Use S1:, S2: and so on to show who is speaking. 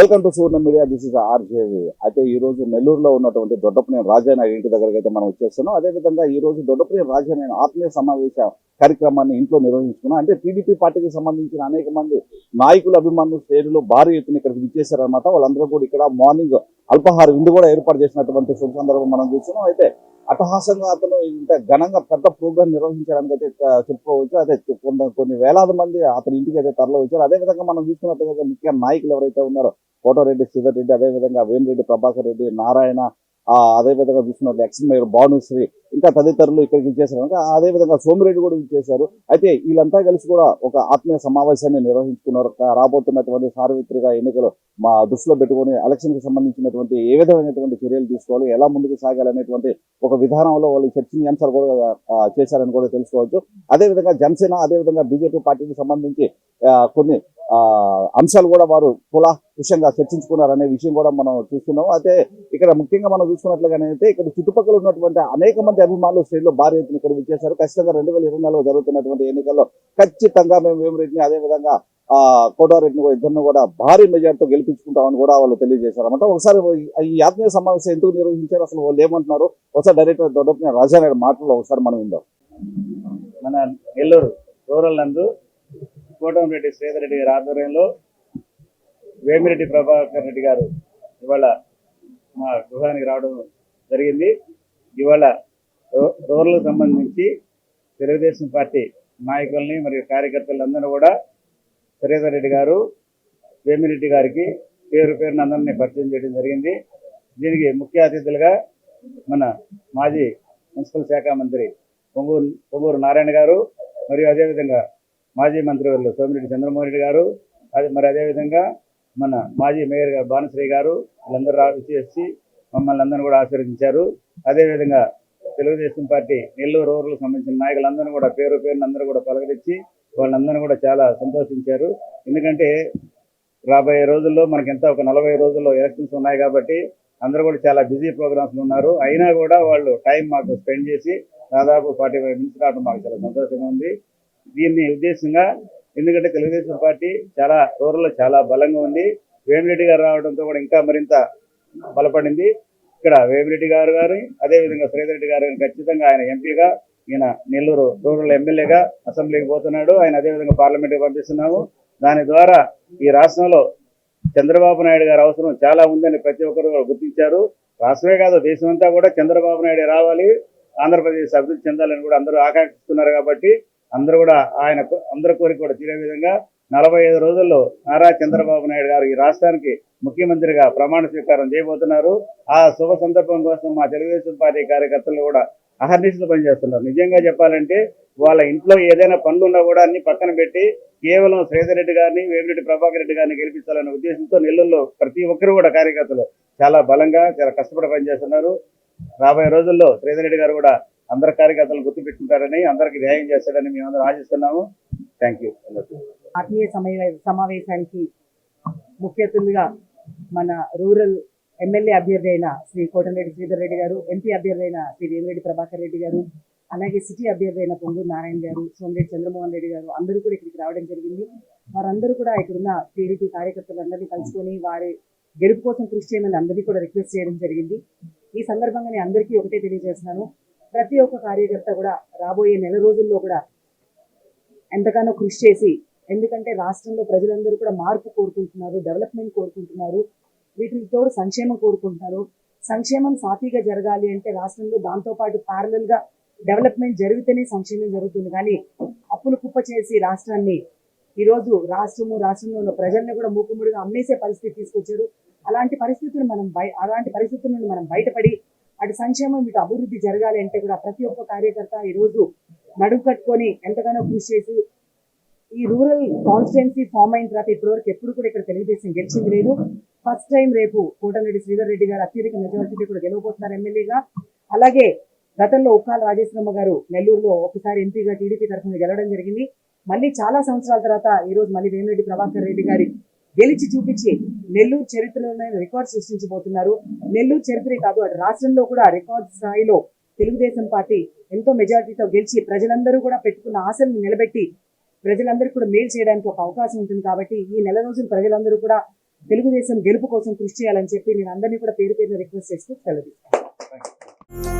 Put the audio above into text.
S1: Welcome to Surna media this is RJV అయితే ఈ రోజు నెల్లూరులో ఉన్నటువంటి దొడ్డపనేని రాజాయన ఇంటి దగ్గరికి అయితే మనం వచ్చేస్తున్నాం. అదే విధంగా ఈ రోజు దొడ్డపనేని రాజాయన ఆత్మీయ సమావేశ కార్యక్రమాన్ని ఇంట్లో నిర్వహించుకున్నాం. అంటే టీడీపీ పార్టీకి సంబంధించిన అనేక మంది నాయకులు అభిమానులు శ్రేణులు భారీ ఎత్తున ఇక్కడికి విచ్చేశారనమాట వాళ్ళందరూ కూడా ఇక్కడ మార్నింగ్ అల్పహార విందు కూడా ఏర్పాటు చేసినటువంటి శుభ సందర్భం మనం చూస్తున్నాం. అయితే అట్టహాసంగా అతను ఇంత ఘనంగా పెద్ద ప్రోగ్రామ్ నిర్వహించడానికి అయితే చెప్పుకోవచ్చు. అదే కొంత కొన్ని వేలాది మంది అతని ఇంటికి అయితే తరలి వచ్చారు అదే విధంగా మనం చూసుకున్నట్లయితే ముఖ్య నాయకులు ఎవరైతే ఉన్నారో కోటారెడ్డి శ్రీధర్ రెడ్డి అదే విధంగా వేమిరెడ్డి ప్రభాకర్ రెడ్డి నారాయణ అదేవిధంగా అదే విధంగా ఎక్స్ మేయర్ భానుశ్రీ ఇంకా తదితరులు ఇక్కడికి ఇచ్చేసారు అదేవిధంగా అదే విధంగా సోమిరెడ్డి కూడా ఇచ్చేశారు అయితే వీళ్ళంతా కలిసి కూడా ఒక ఆత్మీయ సమావేశాన్ని నిర్వహించుకున్నారు. రాబోతున్నటువంటి సార్వత్రిక ఎన్నికలు మా దృష్టిలో పెట్టుకొని ఎలక్షన్కి సంబంధించినటువంటి ఏ విధమైనటువంటి చర్యలు తీసుకోవాలి ఎలా ముందుకు సాగాలనేటువంటి ఒక విధానంలో వాళ్ళు చర్చనీయాంశాలు కూడా చేశారని కూడా తెలుసుకోవచ్చు. అదే విధంగా జనసేన అదే విధంగా బీజేపీ పార్టీకి సంబంధించి కొన్ని అంశాలు కూడా వారు కులాకుషంగా చర్చించుకున్నారనే విషయం కూడా మనం చూస్తున్నాం. అయితే ఇక్కడ ముఖ్యంగా మనం చూసుకున్నట్లుగానైతే ఇక్కడ చుట్టుపక్కల ఉన్నటువంటి అనేక మంది అభిమానులు శ్రేణులు భారీ ఎత్తున ఇక్కడ విచ్చేశారు. ఖచ్చితంగా రెండు వేల ఇరవై నాలుగు జరుగుతున్నటువంటి ఎన్నికల్లో ఖచ్చితంగా మేము వేమిరెడ్డిని అదే విధంగా కోటారెడ్డిని కూడా ఇద్దరిని కూడా భారీ మెజార్టీతో గెలిపించుకుంటామని కూడా వాళ్ళు తెలియజేశారు అనమాట ఒకసారి ఈ ఆత్మీయ సమావేశం ఎందుకు నిర్వహించారు? అసలు వాళ్ళు ఏమంటున్నారు? ఒకసారి డైరెక్టర్ దొడ్డపని రాజానాయుడు మాటల్లో ఒకసారి మనం విందాం.
S2: మన నెల్లూరు రూరల్ నందు కోటంరెడ్డి శ్రీధర్ రెడ్డి గారి ఆధ్వర్యంలో వేమిరెడ్డి ప్రభాకర్ రెడ్డి గారు ఇవాళ మా గృహానికి రావడం జరిగింది. ఇవాళ రూ- సంబంధించి తెలుగుదేశం పార్టీ నాయకుల్ని మరియు కార్యకర్తలందరూ కూడా శ్రీధర్ రెడ్డి గారు వేమిరెడ్డి గారికి పేరు పేరున అందరినీ పరిచయం చేయడం జరిగింది. దీనికి ముఖ్య అతిథులుగా మన మాజీ మున్సిపల్ శాఖ మంత్రి పొంగూరు పొంగూరు నారాయణ గారు మరియు అదేవిధంగా మాజీ మంత్రివర్యులు సోమిరెడ్డి చంద్రమోహన్ రెడ్డి గారు అది మరి అదేవిధంగా మన మాజీ మేయర్ గారు భానుశ్రీ గారు వీళ్ళందరూ వచ్చి మమ్మల్ని అందరూ కూడా ఆశీర్వదించారు. అదేవిధంగా తెలుగుదేశం పార్టీ నెల్లూరు రూరల్ సంబంధించిన నాయకులందరూ కూడా పేరు పేరున అందరూ కూడా పలకరించి వాళ్ళందరూ కూడా చాలా సంతోషించారు. ఎందుకంటే రాబోయే రోజుల్లో మనకి ఎంత ఒక నలభై రోజుల్లో ఎలక్షన్స్ ఉన్నాయి కాబట్టి అందరూ కూడా చాలా బిజీ ప్రోగ్రామ్స్లో ఉన్నారు. అయినా కూడా వాళ్ళు టైం మాకు స్పెండ్ చేసి దాదాపు ఫార్టీ ఫైవ్ మినిట్స్ రావడం మాకు చాలా సంతోషంగా ఉంది. దీన్ని ఉద్దేశంగా ఎందుకంటే తెలుగుదేశం పార్టీ చాలా రూరల్లో చాలా బలంగా ఉంది. వేమిరెడ్డి గారు రావడంతో కూడా ఇంకా మరింత బలపడింది. ఇక్కడ వేమిరెడ్డి గారు గారు అదేవిధంగా శ్రీధర్ రెడ్డి గారు ఖచ్చితంగా ఆయన ఎంపీగా ఈయన నెల్లూరు రూరల్ ఎమ్మెల్యేగా అసెంబ్లీకి పోతున్నాడు. ఆయన అదేవిధంగా పార్లమెంట్కి పంపిస్తున్నాము. దాని ద్వారా ఈ రాష్ట్రంలో చంద్రబాబు నాయుడు గారి అవసరం చాలా ఉందని ప్రతి ఒక్కరు గుర్తించారు. రాష్ట్రమే కాదు దేశం అంతా కూడా చంద్రబాబు నాయుడు రావాలి. ఆంధ్రప్రదేశ్ అభివృద్ధి చెందాలని కూడా అందరూ ఆకాంక్షిస్తున్నారు కాబట్టి అందరూ కూడా ఆయన అందరి కోరిక కూడా తీరే విధంగా నలభై ఐదు రోజుల్లో నారా చంద్రబాబు నాయుడు గారు ఈ రాష్ట్రానికి ముఖ్యమంత్రిగా ప్రమాణ స్వీకారం చేయబోతున్నారు. ఆ శుభ సందర్భం కోసం మా తెలుగుదేశం పార్టీ కార్యకర్తలు కూడా అహర్నిశలు పనిచేస్తున్నారు. నిజంగా చెప్పాలంటే వాళ్ళ ఇంట్లో ఏదైనా పనులు ఉన్నా కూడా అన్ని పక్కన పెట్టి కేవలం శ్రీధర్ రెడ్డి గారిని వేమిరెడ్డి ప్రభాకర్ రెడ్డి గారిని గెలిపించాలనే ఉద్దేశంతో నెల్లూరులో ప్రతి ఒక్కరు కూడా కార్యకర్తలు చాలా బలంగా చాలా కష్టపడి పనిచేస్తున్నారు. రాబోయే రోజుల్లో శ్రీధర్ రెడ్డి గారు కూడా అందరి కార్యకర్తలు గుర్తుపెట్టుకుంటారని అందరికి న్యాయం చేస్తాడని మేము అందరం ఆశిస్తున్నాము. థ్యాంక్ యూ
S3: ఆత్మీయ సమయ సమావేశానికి ముఖ్య మన రూరల్ ఎమ్మెల్యే అభ్యర్థి అయిన శ్రీ కోటంరెడ్డి శ్రీధర్ రెడ్డి గారు ఎంపీ అభ్యర్థి అయిన శ్రీ రేమిరెడ్డి ప్రభాకర్ రెడ్డి గారు అలాగే సిటీ అభ్యర్థి అయిన పొంగు నారాయణ గారు సోమిరెడ్డి చంద్రమోహన్ రెడ్డి గారు అందరూ కూడా ఇక్కడికి రావడం జరిగింది. వారందరూ కూడా ఇక్కడున్న టీడీపీ కార్యకర్తలందరినీ కలుసుకొని వారి గెలుపు కోసం కృషి చేయమని అందరినీ కూడా రిక్వెస్ట్ చేయడం జరిగింది. ఈ సందర్భంగా నేను అందరికీ ఒకటే తెలియజేస్తున్నాను. ప్రతి ఒక్క కార్యకర్త కూడా రాబోయే నెల రోజుల్లో కూడా ఎంతగానో కృషి చేసి ఎందుకంటే రాష్ట్రంలో ప్రజలందరూ కూడా మార్పు కోరుకుంటున్నారు డెవలప్మెంట్ కోరుకుంటున్నారు వీటికి తోడు సంక్షేమం కోరుకుంటున్నారు. సంక్షేమం సాఫీగా జరగాలి అంటే రాష్ట్రంలో దాంతోపాటు గా డెవలప్మెంట్ జరిగితేనే సంక్షేమం జరుగుతుంది. కానీ అప్పులు కుప్ప చేసి రాష్ట్రాన్ని ఈరోజు రాష్ట్రము రాష్ట్రంలో ఉన్న ప్రజల్ని కూడా మూకుముడిగా అమ్మేసే పరిస్థితి తీసుకొచ్చారు. అలాంటి పరిస్థితులు మనం బయ అలాంటి పరిస్థితుల నుండి మనం బయటపడి అటు సంక్షేమం ఇటు అభివృద్ధి జరగాలి అంటే కూడా ప్రతి ఒక్క కార్యకర్త ఈరోజు నడుము కట్టుకొని ఎంతగానో కృషి చేసి ఈ రూరల్ కాన్స్టిట్యున్సీ ఫామ్ అయిన తర్వాత ఇప్పటివరకు ఎప్పుడు కూడా ఇక్కడ తెలుగుదేశం గెలిచింది లేదు. ఫస్ట్ టైం రేపు కోటమిరెడ్డి శ్రీధర్ రెడ్డి గారు అత్యధిక మెజారిటీ కూడా గెలవబోతున్నారు ఎమ్మెల్యేగా. అలాగే గతంలో ఉక్కాల రాజేశ్వరమ్మ గారు నెల్లూరులో ఒకసారి ఎంపీగా టీడీపీ తరఫున గెలవడం జరిగింది. మళ్ళీ చాలా సంవత్సరాల తర్వాత ఈ రోజు మళ్ళీ వేమిరెడ్డి ప్రభాకర్ రెడ్డి గారి గెలిచి చూపించి నెల్లూరు చరిత్రలోనే రికార్డ్ సృష్టించబోతున్నారు. నెల్లూరు చరిత్రే కాదు అటు రాష్ట్రంలో కూడా రికార్డ్ స్థాయిలో తెలుగుదేశం పార్టీ ఎంతో మెజారిటీతో గెలిచి ప్రజలందరూ కూడా పెట్టుకున్న ఆశలను నిలబెట్టి ప్రజలందరికీ కూడా మేలు చేయడానికి ఒక అవకాశం ఉంటుంది కాబట్టి ఈ నెల రోజులు ప్రజలందరూ కూడా తెలుగుదేశం గెలుపు కోసం కృషి చేయాలని చెప్పి నేను అందరినీ కూడా పేరు పేరున రిక్వెస్ట్ చేస్తూ సెలవు